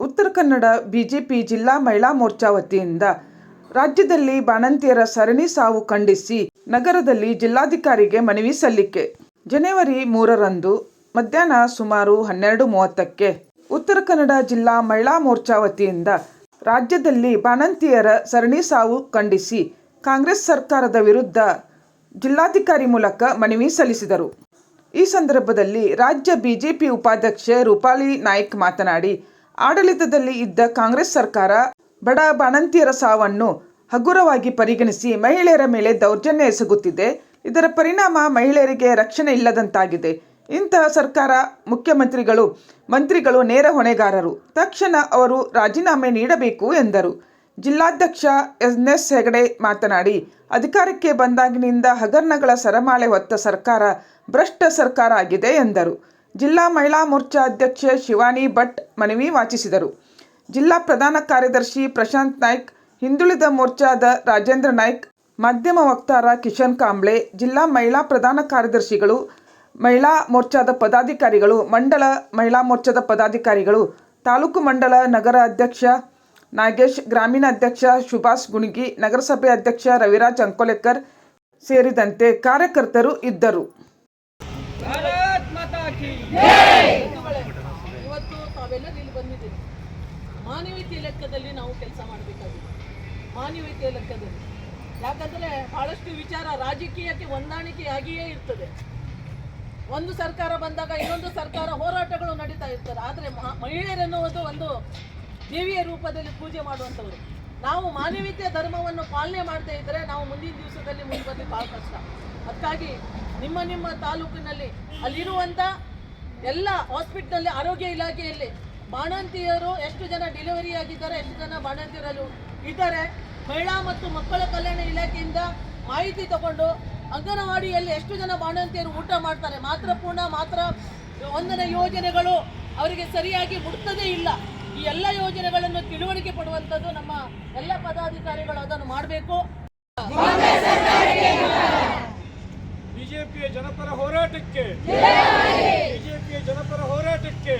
Uttara Kannada BJP ಜಿಲ್ಲಾ ಮಹಿಳಾ ಮೋರ್ಚಾ ವತಿಯಿಂದ ರಾಜ್ಯದಲ್ಲಿ ಬಾಣಂತಿಯರ ಸರಣಿ ಸಾವು ಖಂಡಿಸಿ ನಗರದಲ್ಲಿ ಜಿಲ್ಲಾಧಿಕಾರಿಗೆ ಮನವಿ ಸಲ್ಲಿಕೆ. ಜನವರಿ ಮೂರರಂದು ಮಧ್ಯಾಹ್ನ ಸುಮಾರು ಹನ್ನೆರಡು ಮೂವತ್ತಕ್ಕೆ ಉತ್ತರ ಕನ್ನಡ ಜಿಲ್ಲಾ ಮಹಿಳಾ ಮೋರ್ಚಾ ವತಿಯಿಂದ ರಾಜ್ಯದಲ್ಲಿ ಬಾಣಂತಿಯರ ಸರಣಿ ಸಾವು ಖಂಡಿಸಿ ಕಾಂಗ್ರೆಸ್ ಸರ್ಕಾರದ ವಿರುದ್ಧ ಜಿಲ್ಲಾಧಿಕಾರಿ ಮೂಲಕ ಮನವಿ ಸಲ್ಲಿಸಿದರು. ಈ ಸಂದರ್ಭದಲ್ಲಿ ರಾಜ್ಯ ಬಿಜೆಪಿ ಉಪಾಧ್ಯಕ್ಷೆ ರೂಪಾಲಿ ನಾಯ್ಕ್ ಮಾತನಾಡಿ ಆಡಳಿತದಲ್ಲಿ ಇದ್ದ ಕಾಂಗ್ರೆಸ್ ಸರ್ಕಾರ ಬಡ ಬಾಣಂತಿಯರ ಸಾವನ್ನು ಹಗುರವಾಗಿ ಪರಿಗಣಿಸಿ ಮಹಿಳೆಯರ ಮೇಲೆ ದೌರ್ಜನ್ಯ ಎಸಗುತ್ತಿದೆ. ಇದರ ಪರಿಣಾಮ ಮಹಿಳೆಯರಿಗೆ ರಕ್ಷಣೆ ಇಲ್ಲದಂತಾಗಿದೆ. ಇಂತಹ ಸರ್ಕಾರ ಮುಖ್ಯಮಂತ್ರಿಗಳು, ಮಂತ್ರಿಗಳು ನೇರ ಹೊಣೆಗಾರರು. ತಕ್ಷಣ ಅವರು ರಾಜೀನಾಮೆ ನೀಡಬೇಕು ಎಂದರು. ಜಿಲ್ಲಾಧ್ಯಕ್ಷ ಎನ್ ಎಸ್ ಹೆಗಡೆ ಮಾತನಾಡಿ, ಅಧಿಕಾರಕ್ಕೆ ಬಂದಾಗಿನಿಂದ ಹಗರಣಗಳ ಸರಮಾಳೆ ಹೊತ್ತ ಸರ್ಕಾರ ಭ್ರಷ್ಟ ಸರ್ಕಾರ ಆಗಿದೆ ಎಂದರು. ಜಿಲ್ಲಾ ಮಹಿಳಾ ಮೋರ್ಚಾ ಅಧ್ಯಕ್ಷೆ ಶಿವಾನಿ ಭಟ್ ಮನವಿ ವಾಚಿಸಿದರು. ಜಿಲ್ಲಾ ಪ್ರಧಾನ ಕಾರ್ಯದರ್ಶಿ ಪ್ರಶಾಂತ್ ನಾಯ್ಕ್, ಹಿಂದುಳಿದ ಮೋರ್ಚಾದ ರಾಜೇಂದ್ರ ನಾಯ್ಕ್, ಮಾಧ್ಯಮ ವಕ್ತಾರ ಕಿಶನ್ ಕಾಂಬ್ಳೆ, ಜಿಲ್ಲಾ ಮಹಿಳಾ ಪ್ರಧಾನ ಕಾರ್ಯದರ್ಶಿಗಳು, ಮಹಿಳಾ ಮೋರ್ಚಾದ ಪದಾಧಿಕಾರಿಗಳು, ಮಂಡಲ ಮಹಿಳಾ ಮೋರ್ಚಾದ ಪದಾಧಿಕಾರಿಗಳು, ತಾಲೂಕು ಮಂಡಲ ನಗರ ಅಧ್ಯಕ್ಷ ನಾಗೇಶ್, ಗ್ರಾಮೀಣ ಅಧ್ಯಕ್ಷ ಸುಭಾಷ್ ಗುಣಗಿ, ನಗರಸಭೆ ಅಧ್ಯಕ್ಷ ರವಿರಾಜ್ ಅಂಕೋಲೆಕರ್ ಸೇರಿದಂತೆ ಕಾರ್ಯಕರ್ತರು ಇದ್ದರು. ಇವತ್ತು ತಾವೆಲ್ಲರೂ ಇಲ್ಲಿ ಬಂದಿದ್ದೀರಿ. ಮಾನವೀಯತೆ ಲೆಕ್ಕದಲ್ಲಿ ನಾವು ಕೆಲಸ ಮಾಡಬೇಕಾಗಿದೆ. ಮಾನವೀಯತೆ ಲೆಕ್ಕದಲ್ಲಿ. ಯಾಕಂದ್ರೆ ಬಹಳಷ್ಟು ವಿಚಾರ ರಾಜಕೀಯಕ್ಕೆ ಹೊಂದಾಣಿಕೆಯಾಗಿಯೇ ಇರ್ತದೆ. ಒಂದು ಸರ್ಕಾರ ಬಂದಾಗ ಇನ್ನೊಂದು ಸರ್ಕಾರ ಹೋರಾಟಗಳು ನಡೀತಾ ಇರ್ತಾರೆ ಆದರೆ ಮಹಿಳೆಯರೆನ್ನುವುದು ಒಂದು ದೇವಿಯ ರೂಪದಲ್ಲಿ ಪೂಜೆ ಮಾಡುವಂಥವ್ರು. ನಾವು ಮಾನವೀಯತೆಯ ಧರ್ಮವನ್ನು ಪಾಲನೆ ಮಾಡದೇ ಇದ್ದರೆ ನಾವು ಮುಂದಿನ ದಿವಸದಲ್ಲಿ ಮುಂದೆ ಬರಲಿ ಭಾಳ ಕಷ್ಟ. ಅದಕ್ಕಾಗಿ ನಿಮ್ಮ ನಿಮ್ಮ ತಾಲೂಕಿನಲ್ಲಿ ಅಲ್ಲಿರುವಂಥ ಎಲ್ಲ ಹಾಸ್ಪಿಟ್ಲಲ್ಲಿ ಆರೋಗ್ಯ ಇಲಾಖೆಯಲ್ಲಿ ಬಾಣಂತಿಯರು ಎಷ್ಟು ಜನ ಡೆಲಿವರಿ ಆಗಿದ್ದಾರೆ, ಎಷ್ಟು ಜನ ಬಾಣಂತಿಯರಲ್ಲಿ ಇದ್ದಾರೆ. ಮಹಿಳಾ ಮತ್ತು ಮಕ್ಕಳ ಕಲ್ಯಾಣ ಇಲಾಖೆಯಿಂದ ಮಾಹಿತಿ ತಗೊಂಡು ಅಂಗನವಾಡಿಯಲ್ಲಿ ಎಷ್ಟು ಜನ ಬಾಣಂತಿಯರು ಊಟ ಮಾಡ್ತಾರೆ, ಮಾತ್ರ ಪೂರ್ಣ, ಮಾತ್ರ ಒಂದನೇ ಯೋಜನೆಗಳು ಅವರಿಗೆ ಸರಿಯಾಗಿ ಮುಟ್ತದೇ ಇಲ್ಲ. ಈ ಎಲ್ಲ ಯೋಜನೆಗಳನ್ನು ತಿಳುವಳಿಕೆ ಪಡುವಂಥದ್ದು ನಮ್ಮ ಎಲ್ಲ ಪದಾಧಿಕಾರಿಗಳು ಅದನ್ನು ಮಾಡಬೇಕು. ಬಿಜೆಪಿಯ ಜನಪರ ಹೋರಾಟಕ್ಕೆ ಬಿಜೆಪಿಯ ಜನಪರ ಹೋರಾಟಕ್ಕೆ